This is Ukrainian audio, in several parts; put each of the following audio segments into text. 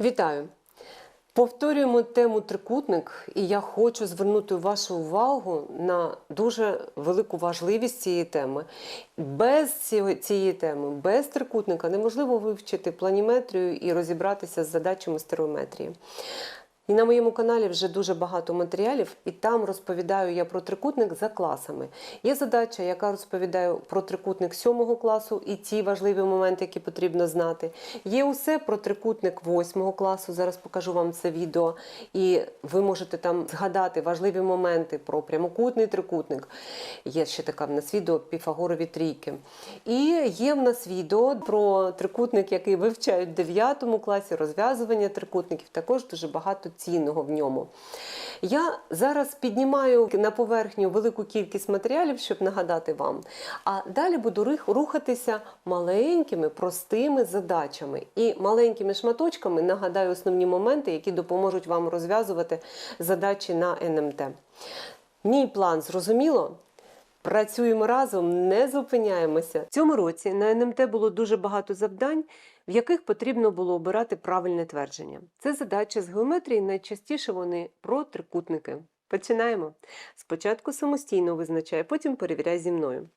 Вітаю! Повторюємо тему трикутник, і я хочу звернути вашу увагу на дуже велику важливість цієї теми. Без цієї, теми, без трикутника неможливо вивчити планіметрію і розібратися з задачами стереометрії. І на моєму каналі вже дуже багато матеріалів, і там розповідаю я про трикутник за класами. Є задача, яка розповідає про трикутник 7 класу і ті важливі моменти, які потрібно знати. Є усе про трикутник 8 класу. Зараз покажу вам це відео. І ви можете там згадати важливі моменти про прямокутний трикутник. Є ще така в нас відео Піфагорові трійки. І є в нас відео про трикутник, який вивчають в 9 класі, розв'язування трикутників. Також дуже багато цінного в ньому. Я зараз піднімаю на поверхню велику кількість матеріалів, щоб нагадати вам. А далі буду рухатися маленькими, простими задачами. І маленькими шматочками нагадаю основні моменти, які допоможуть вам розв'язувати задачі на НМТ. Мій план зрозуміло? Працюємо разом, не зупиняємося. В цьому році на НМТ було дуже багато завдань, в яких потрібно було обирати правильне твердження. Це задача з геометрії, найчастіше вони про трикутники. Починаємо. Спочатку самостійно визначай, потім перевіряй зі мною.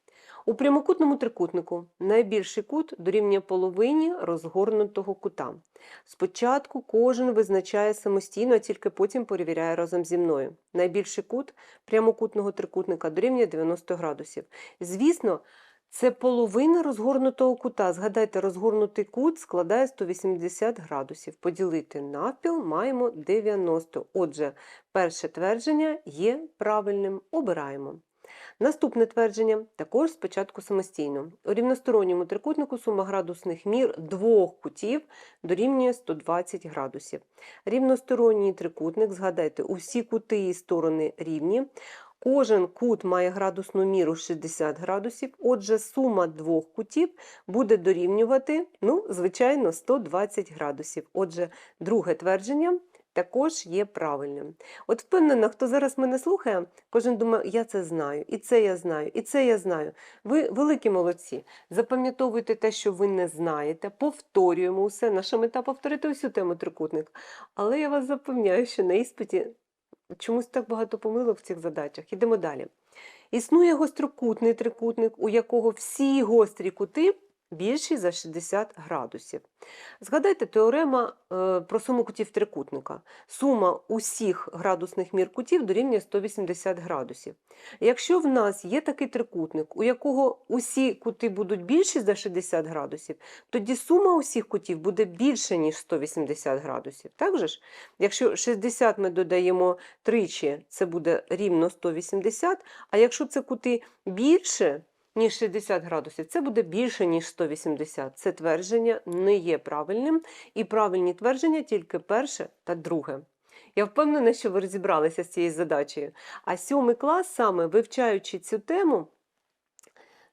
У прямокутному трикутнику найбільший кут дорівнює половині розгорнутого кута. Спочатку кожен визначає самостійно, а тільки потім перевіряє разом зі мною. Найбільший кут прямокутного трикутника дорівнює 90 градусів. Звісно, це половина розгорнутого кута. Згадайте, розгорнутий кут складає 180 градусів. Поділити навпіл маємо 90. Отже, перше твердження є правильним. Обираємо. Наступне твердження також спочатку самостійно. У рівносторонньому трикутнику сума градусних мір двох кутів дорівнює 120 градусів. Рівносторонній трикутник, згадайте, усі кути і сторони рівні. Кожен кут має градусну міру 60 градусів, отже, сума двох кутів буде дорівнювати, ну, звичайно, 120 градусів. Отже, друге твердження також є правильним. От впевнена, хто зараз мене слухає, кожен думає, я це знаю, і це я знаю, і це я знаю. Ви великі молодці. Запам'ятовуйте те, що ви не знаєте, повторюємо усе. Наша мета повторити усю тему трикутник. Але я вас запевняю, що на іспиті чомусь так багато помилок в цих задачах. Ідемо далі. Існує гострокутний трикутник, у якого всі гострі кути більші за 60 градусів. Згадайте теорема е, про суму кутів трикутника. Сума усіх градусних мір кутів дорівнює 180 градусів. Якщо в нас є такий трикутник, у якого усі кути будуть більші за 60 градусів, тоді сума усіх кутів буде більше, ніж 180 градусів. Так же ж? Якщо 60 ми додаємо тричі, це буде рівно 180, а якщо це кути більше, ніж 60 градусів, це буде більше, ніж 180. Це твердження не є правильним, і правильні твердження тільки перше та друге. Я впевнена, що ви розібралися з цією задачею. А сьомий клас, саме вивчаючи цю тему,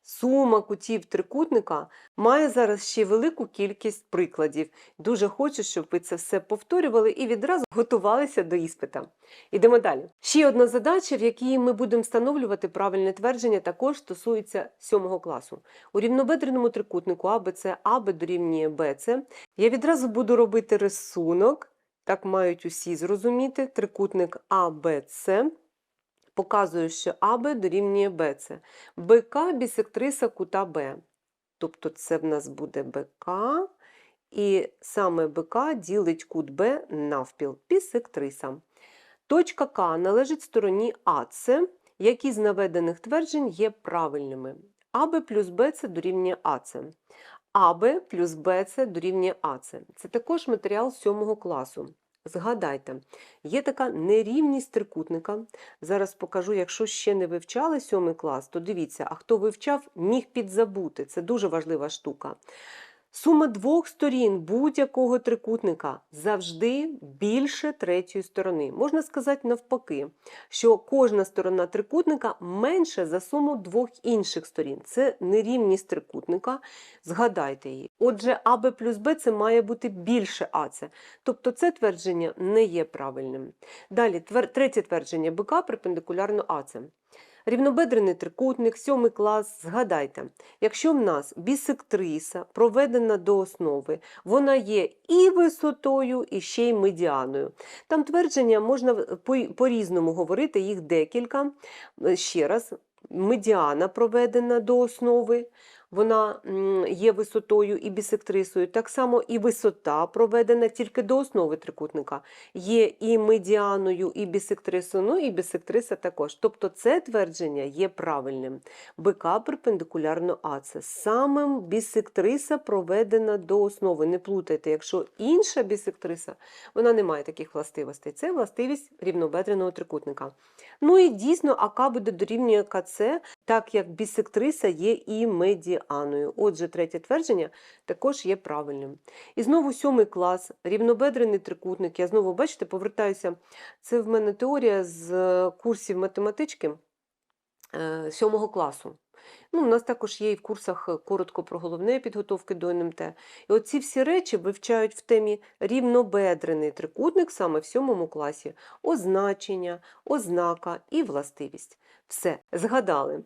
сума кутів трикутника має зараз ще велику кількість прикладів. Дуже хочу, щоб ви це все повторювали і відразу готувалися до іспита. Ідемо далі. Ще одна задача, в якій ми будемо встановлювати правильне твердження, також стосується сьомого класу. У рівнобедреному трикутнику АБЦ АБ дорівнює БЦ. Я відразу буду робити рисунок. Так мають усі зрозуміти. Трикутник АБЦ показує, що АБ дорівнює БЦ. БК бісектриса кута Б. Тобто це в нас буде БК, і саме БК ділить кут Б навпіл бісектриса. Точка К належить стороні АЦ, які з наведених тверджень є правильними. АБ плюс БЦ дорівнює АЦ. АБ плюс БЦ дорівнює АЦ. Це також матеріал 7 класу. Згадайте, є така нерівність трикутника. Зараз покажу, якщо ще не вивчали сьомий клас, то дивіться, а хто вивчав, міг підзабути. Це дуже важлива штука. Сума двох сторін будь-якого трикутника завжди більше третьої сторони. Можна сказати навпаки, що кожна сторона трикутника менше за суму двох інших сторін. Це нерівність трикутника. Згадайте її. Отже, АБ плюс Б це має бути більше АЦ. Тобто це твердження не є правильним. Далі, третє твердження БК перпендикулярно АЦ. Рівнобедрений трикутник, сьомий клас, згадайте, якщо в нас бісектриса проведена до основи, вона є і висотою, і ще й медіаною. Там твердження можна по- по-різному говорити, їх декілька. Е, Ще раз, медіана проведена до основи, вона є висотою і бісектрисою. Так само і висота проведена тільки до основи трикутника, є і медіаною, і бісектрисою, ну і бісектриса також. Тобто це твердження є правильним. БК перпендикулярно АЦ. Саме бісектриса проведена до основи. Не плутайте, якщо інша бісектриса, вона не має таких властивостей. Це властивість рівнобедреного трикутника. Ну і дійсно АК буде дорівнює КЦ, так як бісектриса є і медіаною. Отже, третє твердження також є правильним. І знову сьомий клас, рівнобедрений трикутник. Я знову, бачите, повертаюся. Це в мене теорія з е, курсів математички е, сьомого класу. Ну, у нас також є і в курсах е, коротко про головне підготовки до НМТ. І оці всі речі вивчають в темі рівнобедрений трикутник саме в сьомому класі. Означення, ознака і властивість. Все, згадали.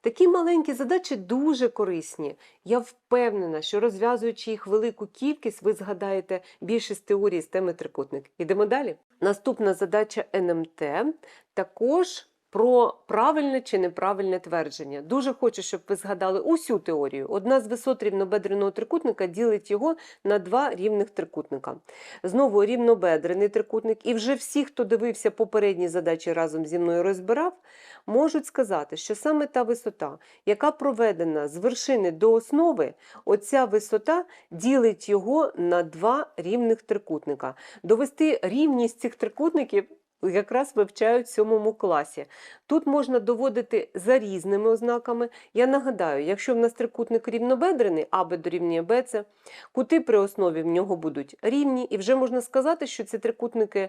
Такі маленькі задачі дуже корисні. Я впевнена, що розв'язуючи їх велику кількість, ви згадаєте більшість теорії з теми трикутник. Ідемо далі. Наступна задача НМТ також про правильне чи неправильне твердження. Дуже хочу, щоб ви згадали усю теорію. Одна з висот рівнобедреного трикутника ділить його на два рівних трикутника. Знову рівнобедрений трикутник, і вже всі, хто дивився попередні задачі разом зі мною розбирав, можуть сказати, що саме та висота, яка проведена з вершини до основи, оця висота ділить його на два рівних трикутника. Довести рівність цих трикутників якраз вивчають в сьомому класі. Тут можна доводити за різними ознаками. Я нагадаю, якщо в нас трикутник рівнобедрений, АБ дорівнює БЦ, кути при основі в нього будуть рівні, і вже можна сказати, що ці трикутники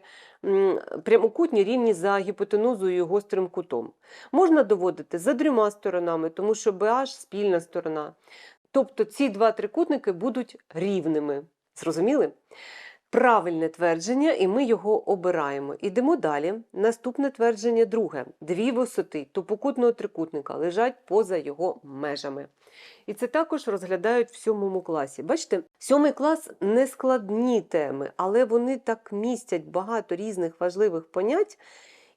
прямокутні рівні за гіпотенузою і гострим кутом. Можна доводити за трьома сторонами, тому що BH – спільна сторона. Тобто ці два трикутники будуть рівними. Зрозуміли? Правильне твердження, і ми його обираємо. Ідемо далі. Наступне твердження друге. Дві висоти тупокутного трикутника лежать поза його межами. І це також розглядають в сьомому класі. Бачите, сьомий клас не складні теми, але вони так містять багато різних важливих понять,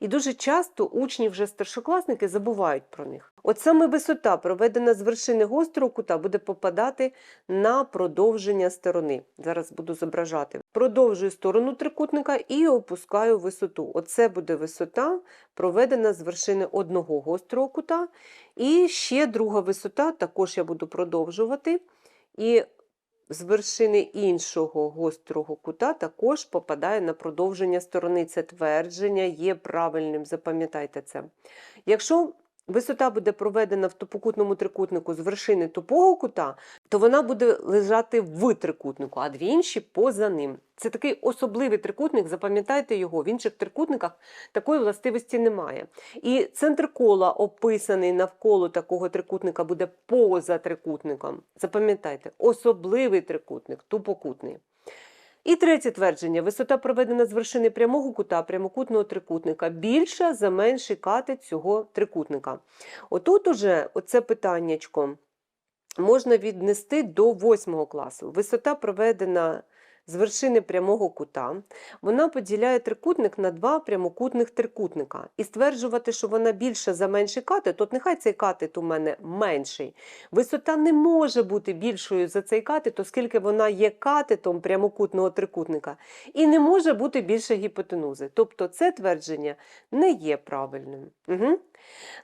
і дуже часто учні, вже старшокласники, забувають про них. От саме висота, проведена з вершини гострого кута, буде попадати на продовження сторони. Зараз буду зображати. Продовжую сторону трикутника і опускаю висоту. Оце буде висота, проведена з вершини одного гострого кута. І ще друга висота, також я буду продовжувати. І з вершини іншого гострого кута також попадає на продовження сторони. Це твердження є правильним, запам'ятайте це. Якщо висота буде проведена в тупокутному трикутнику з вершини тупого кута, то вона буде лежати в трикутнику, а дві інші поза ним. Це такий особливий трикутник, запам'ятайте його. В інших трикутниках такої властивості немає. І центр кола, описаний навколо такого трикутника, буде поза трикутником. Запам'ятайте, особливий трикутник, тупокутний. І третє твердження: висота проведена з вершини прямого кута прямокутного трикутника більша за менший катет цього трикутника. Отут уже оце питаннячко можна віднести до восьмого класу. Висота проведена з вершини прямого кута, вона поділяє трикутник на два прямокутних трикутника. І стверджувати, що вона більша за менший катет, от нехай цей катет у мене менший. Висота не може бути більшою за цей катет, оскільки вона є катетом прямокутного трикутника, і не може бути більше гіпотенузи. Тобто це твердження не є правильним. Угу.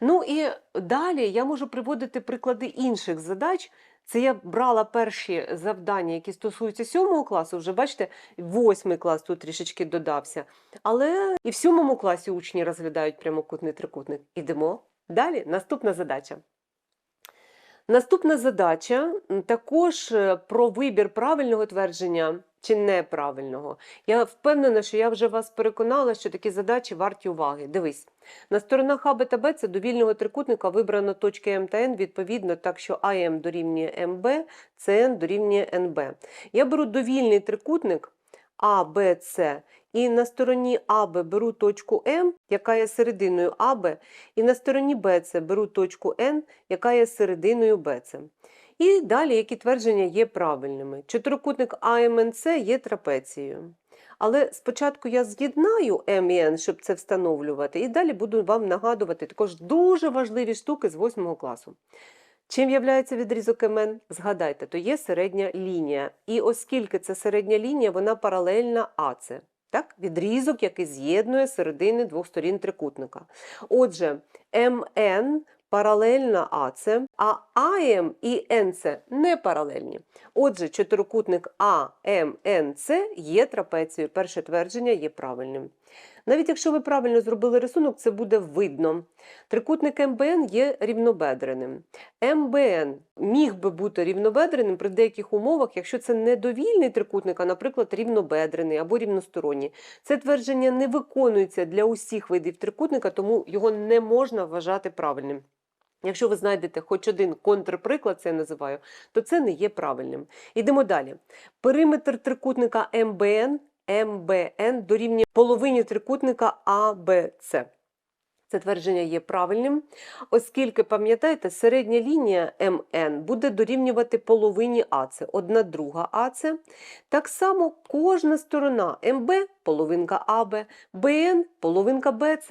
Ну і далі я можу приводити приклади інших задач. Це я брала перші завдання, які стосуються сьомого класу. Вже бачите, восьмий клас тут трішечки додався. Але і в сьомому класі учні розглядають прямокутний трикутник. Ідемо далі. Наступна задача. Наступна задача також е, про вибір правильного твердження чи неправильного. Я впевнена, що я вже вас переконала, що такі задачі варті уваги. Дивись, на сторонах А, Б та Б це до вільного трикутника вибрано точки М та Н відповідно, так що АМ дорівнює МБ, СН дорівнює НБ. Я беру довільний трикутник А, Б, С, і на стороні АБ беру точку М, яка є серединою АБ, і на стороні БЦ беру точку Н, яка є серединою БЦ. І далі, які твердження є правильними. Чотирикутник АМНЦ є трапецією. Але спочатку я з'єднаю М і Н, щоб це встановлювати, і далі буду вам нагадувати також дуже важливі штуки з 8 класу. Чим являється відрізок МН? Згадайте, то є середня лінія. І оскільки це середня лінія, вона паралельна АЦ. Так? Відрізок, який з'єднує середини двох сторін трикутника. Отже, МН паралельна АЦ, а АМ і НЦ не паралельні. Отже, чотирикутник АМНЦ є трапецією. Перше твердження є правильним. Навіть якщо ви правильно зробили рисунок, це буде видно. Трикутник МБН є рівнобедреним. МБН міг би бути рівнобедреним при деяких умовах, якщо це не довільний трикутник, а, наприклад, рівнобедрений або рівносторонній. Це твердження не виконується для усіх видів трикутника, тому його не можна вважати правильним. Якщо ви знайдете хоч один контрприклад, це я називаю, то це не є правильним. Йдемо далі. Периметр трикутника МБН, МБН дорівнює половині трикутника АБЦ. Це твердження є правильним, оскільки, пам'ятаєте, середня лінія МН буде дорівнювати половині АЦ, одна друга АЦ. Так само кожна сторона МБ – половинка АБ, БН – половинка БЦ.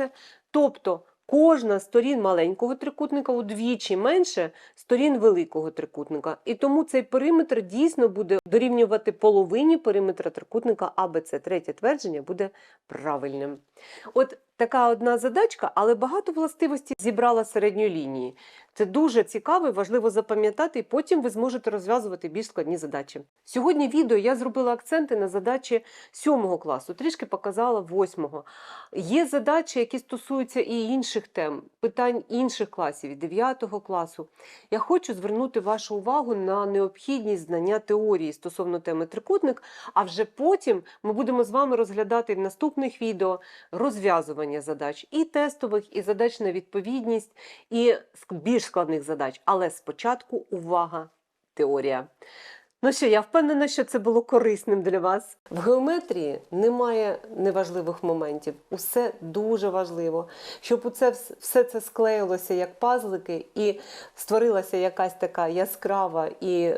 Тобто кожна сторін маленького трикутника удвічі менше сторін великого трикутника. І тому цей периметр дійсно буде дорівнювати половині периметра трикутника АБЦ. Третє твердження буде правильним. От така одна задачка, але багато властивостей зібрала середньої лінії. Це дуже цікаво і важливо запам'ятати, і потім ви зможете розв'язувати більш складні задачі. Сьогодні відео я зробила акценти на задачі 7 класу, трішки показала 8. Є задачі, які стосуються і інших тем, питань інших класів, 9 класу. Я хочу звернути вашу увагу на необхідність знання теорії стосовно теми трикутник, а вже потім ми будемо з вами розглядати в наступних відео розв'язування задач і тестових, і задач на відповідність, і більш складних задач. Але спочатку увага, теорія. Ну що, я впевнена, що це було корисним для вас. В геометрії немає неважливих моментів. Усе дуже важливо, щоб усе вс- все це склеїлося як пазлики і створилася якась така яскрава і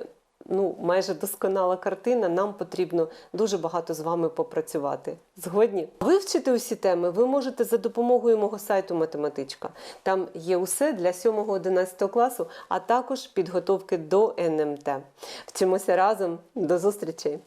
ну, майже досконала картина. Нам потрібно дуже багато з вами попрацювати. Згодні? Вивчити усі теми ви можете за допомогою мого сайту Математичка. Там є усе для 7-11 класу, а також підготовки до НМТ. Вчимося разом. До зустрічей!